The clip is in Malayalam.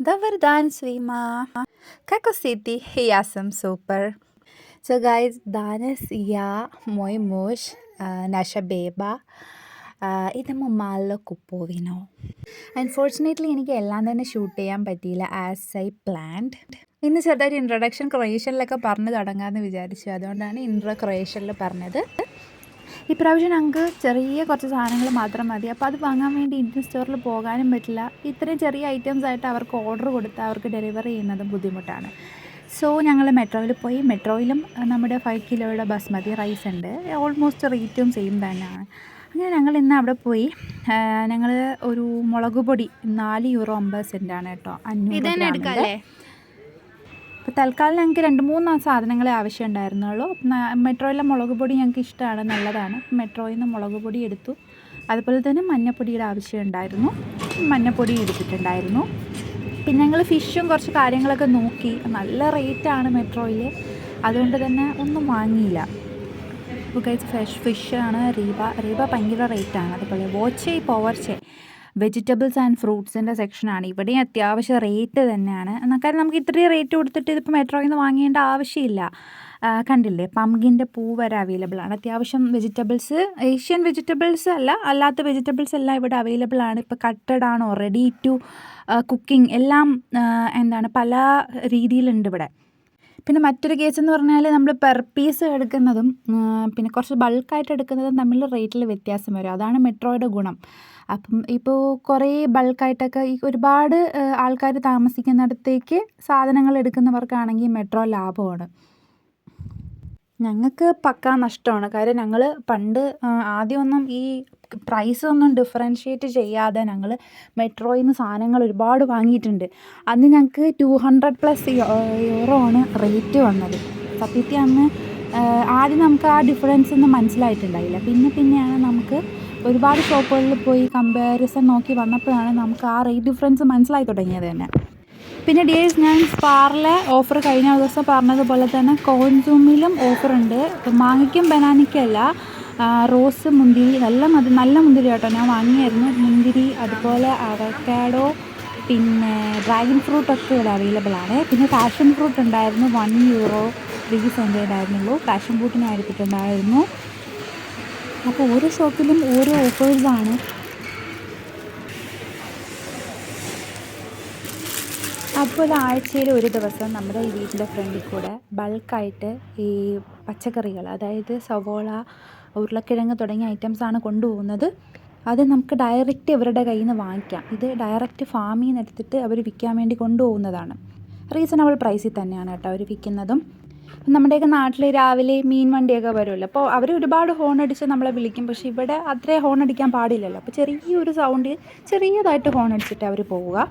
Dobar dan svima! Kako si ti? Ja sam super. So guys, danes ja, moj mož, naša beba, idemo malo കുപ്പോവിനോ അൺഫോർച്ചുനേറ്റ്ലി എനിക്ക് എല്ലാം തന്നെ ഷൂട്ട് ചെയ്യാൻ പറ്റിയില്ല ആസ് ഐ പ്ലാൻഡ് ഇന്ന് ചെറുതായിട്ട് ഇൻട്രൊഡക്ഷൻ ക്രൊയേഷ്യനിലൊക്കെ പറഞ്ഞു തുടങ്ങാമെന്ന് വിചാരിച്ചു അതുകൊണ്ടാണ് ഇൻട്രോ ക്രൊയേഷ്യനിൽ പറഞ്ഞത് ഇപ്രാവശ്യം ഞങ്ങൾക്ക് ചെറിയ കുറച്ച് സാധനങ്ങൾ മാത്രം മതി. അപ്പോൾ അത് വാങ്ങാൻ വേണ്ടി ഇന്ത്യൻ സ്റ്റോറിൽ പോകാനും പറ്റില്ല. ഇത്രയും ചെറിയ ഐറ്റംസ് ആയിട്ട് അവർക്ക് ഓർഡർ കൊടുത്ത് അവർക്ക് ഡെലിവറി ചെയ്യുന്നതും ബുദ്ധിമുട്ടാണ്. സോ ഞങ്ങൾ മെട്രോയിൽ പോയി. മെട്രോയിലും നമ്മുടെ ഫൈവ് കിലോയുടെ ബസ്മതി റൈസ് ഉണ്ട്. ഓൾമോസ്റ്റ് റേറ്റും സെയിം തന്നെയാണ്. അങ്ങനെ ഞങ്ങൾ ഇന്ന് അവിടെ പോയി. ഞങ്ങൾ ഒരു മുളക് പൊടി നാല് യൂറോ അമ്പത് സെന്റാണ് കേട്ടോ. അഞ്ഞൂറ് ഗ്രാമിന്റെ അപ്പോൾ തൽക്കാലം ഞങ്ങൾക്ക് രണ്ട് മൂന്ന് സാധനങ്ങളെ ആവശ്യം ഉണ്ടായിരുന്നുള്ളൂ. മെട്രോയിലെ മുളക് പൊടി ഞങ്ങൾക്ക് ഇഷ്ടമാണ് നല്ലതാണ്. മെട്രോയിൽ നിന്ന് മുളക് പൊടി എടുത്തു. അതുപോലെ തന്നെ മഞ്ഞപ്പൊടിയുടെ ആവശ്യം ഉണ്ടായിരുന്നു. മഞ്ഞപ്പൊടി എടുത്തിട്ടുണ്ടായിരുന്നു. പിന്നെ ഞങ്ങൾ ഫിഷും കുറച്ച് കാര്യങ്ങളൊക്കെ നോക്കി. നല്ല റേറ്റാണ് മെട്രോയിൽ അതുകൊണ്ട് തന്നെ ഒന്നും വാങ്ങിയില്ല. ഫ്രഷ് ഫിഷാണ് റീബ റീബ ഭയങ്കര റേറ്റാണ്. അതുപോലെ വോച്ചേ പോവർച്ചെ. വെജിറ്റബിൾസ് ആൻഡ് ഫ്രൂട്ട്സിന്റെ സെക്ഷനാണ് ഇവിടെയും അത്യാവശ്യം റേറ്റ് തന്നെയാണ്. എന്നാൽ നമുക്ക് ഇത്രയും റേറ്റ് കൊടുത്തിട്ട് ഇതിപ്പോൾ മെട്രോയിൽ നിന്ന് വാങ്ങേണ്ട ആവശ്യമില്ല. കണ്ടില്ലേ? പമ്പിന്റെ പൂ വരെ അവൈലബിൾ ആണ്. അത്യാവശ്യം വെജിറ്റബിൾസ് ഏഷ്യൻ വെജിറ്റബിൾസ് അല്ല അല്ലാത്ത വെജിറ്റബിൾസ് എല്ലാം ഇവിടെ അവൈലബിൾ ആണ്. ഇപ്പോൾ കട്ടഡ് ആണോ റെഡി ടു കുക്കിംഗ് എല്ലാം എന്താണ് പല രീതിയിലുണ്ട് ഇവിടെ. പിന്നെ മറ്റൊരു കേസ് എന്ന് പറഞ്ഞാൽ നമ്മൾ പെർ പീസ് എടുക്കുന്നതും പിന്നെ കുറച്ച് ബൾക്കായിട്ട് എടുക്കുന്നതും തമ്മിൽ റേറ്റിൽ വ്യത്യാസം വരും. അതാണ് മെട്രോയുടെ ഗുണം. അപ്പം ഇപ്പോൾ കുറേ ബൾക്കായിട്ടൊക്കെ ഈ ഒരുപാട് ആൾക്കാർ താമസിക്കുന്നിടത്തേക്ക് സാധനങ്ങൾ എടുക്കുന്നവർക്കാണെങ്കിൽ മെട്രോ ലാഭമാണ്. ഞങ്ങൾക്ക് പക്കാ നഷ്ടമാണ്. കാര്യം ഞങ്ങൾ പണ്ട് ആദ്യമൊന്നും ഈ പ്രൈസ് ഒന്നും ഡിഫറൻഷ്യേറ്റ് ചെയ്യാതെ ഞങ്ങൾ മെട്രോയിൽ നിന്ന് സാധനങ്ങൾ ഒരുപാട് വാങ്ങിയിട്ടുണ്ട്. അന്ന് ഞങ്ങൾക്ക് ടു ഹൺഡ്രഡ് പ്ലസ് യൂറോ ആണ് റേറ്റ് വന്നത്. സത്യത്തിൽ അന്ന് ആദ്യം നമുക്ക് ആ ഡിഫറൻസ് ഒന്നും മനസ്സിലായിട്ടുണ്ടായില്ല പിന്നെ പിന്നെയാണ് നമുക്ക് ഒരുപാട് ഷോപ്പുകളിൽ പോയി കമ്പാരിസൺ നോക്കി വന്നപ്പോഴാണ് നമുക്ക് ആ റേറ്റ് ഡിഫറൻസ് മനസ്സിലായി തുടങ്ങിയത് തന്നെ. പിന്നെ ഡിയേഴ്സ് ഞാൻ സ്പാറിലെ ഓഫർ കഴിഞ്ഞ ദിവസം പറഞ്ഞതുപോലെ തന്നെ കോൺസൂമിലും ഓഫറുണ്ട് മാങ്ങയ്ക്കും ബനാനയ്ക്കല്ല റോസ് മുന്തിരി നല്ല മതി നല്ല മുന്തിരി കേട്ടോ ഞാൻ വാങ്ങിയായിരുന്നു. മുന്തിരി അതുപോലെ അവക്കാഡോ പിന്നെ ഡ്രാഗൺ ഫ്രൂട്ടൊക്കെ ഇവിടെ അവൈലബിൾ ആണ്. പിന്നെ പാഷൻ ഫ്രൂട്ട് ഉണ്ടായിരുന്നു വൺ യൂറോ ത്രീ സെന്റേ ഉണ്ടായിരുന്നുള്ളൂ പാഷൻ ഫ്രൂട്ടിനെ ഞാൻ എടുത്തിട്ടുണ്ടായിരുന്നു അപ്പോൾ ഓരോ ഷോപ്പിലും ഓരോ ഓഫേഴ്സാണ് അപ്പോൾ ആഴ്ചയിൽ ഒരു ദിവസം നമ്മുടെ ഈ വീട്ടിന്റെ ഫ്രണ്ടിൽ കൂടെ ബൾക്കായിട്ട് ഈ പച്ചക്കറികൾ അതായത് സവോള ഉരുളക്കിഴങ്ങ് തുടങ്ങിയ ഐറ്റംസാണ് കൊണ്ടുപോകുന്നത്. അത് നമുക്ക് ഡയറക്റ്റ് ഇവരുടെ കയ്യിൽ നിന്ന് വാങ്ങിക്കാം. ഇത് ഡയറക്റ്റ് ഫാമിൽ നിന്ന് എടുത്തിട്ട് അവർ വിൽക്കാൻ വേണ്ടി കൊണ്ടുപോകുന്നതാണ്. റീസണബിൾ പ്രൈസിൽ തന്നെയാണ് കേട്ടോ അവർ വിൽക്കുന്നതും. നമ്മുടെയൊക്കെ നാട്ടിൽ രാവിലെ മീൻ വണ്ടിയൊക്കെ വരുമല്ലോ. അപ്പോൾ അവർ ഒരുപാട് ഹോൺ അടിച്ച് നമ്മളെ വിളിക്കും. പക്ഷേ ഇവിടെ അത്രേ ഹോൺ അടിക്കാൻ പാടില്ലല്ലോ. അപ്പോൾ ചെറിയൊരു സൗണ്ട് ചെറിയതായിട്ട് ഹോൺ അടിച്ചിട്ട് അവർ പോവുക.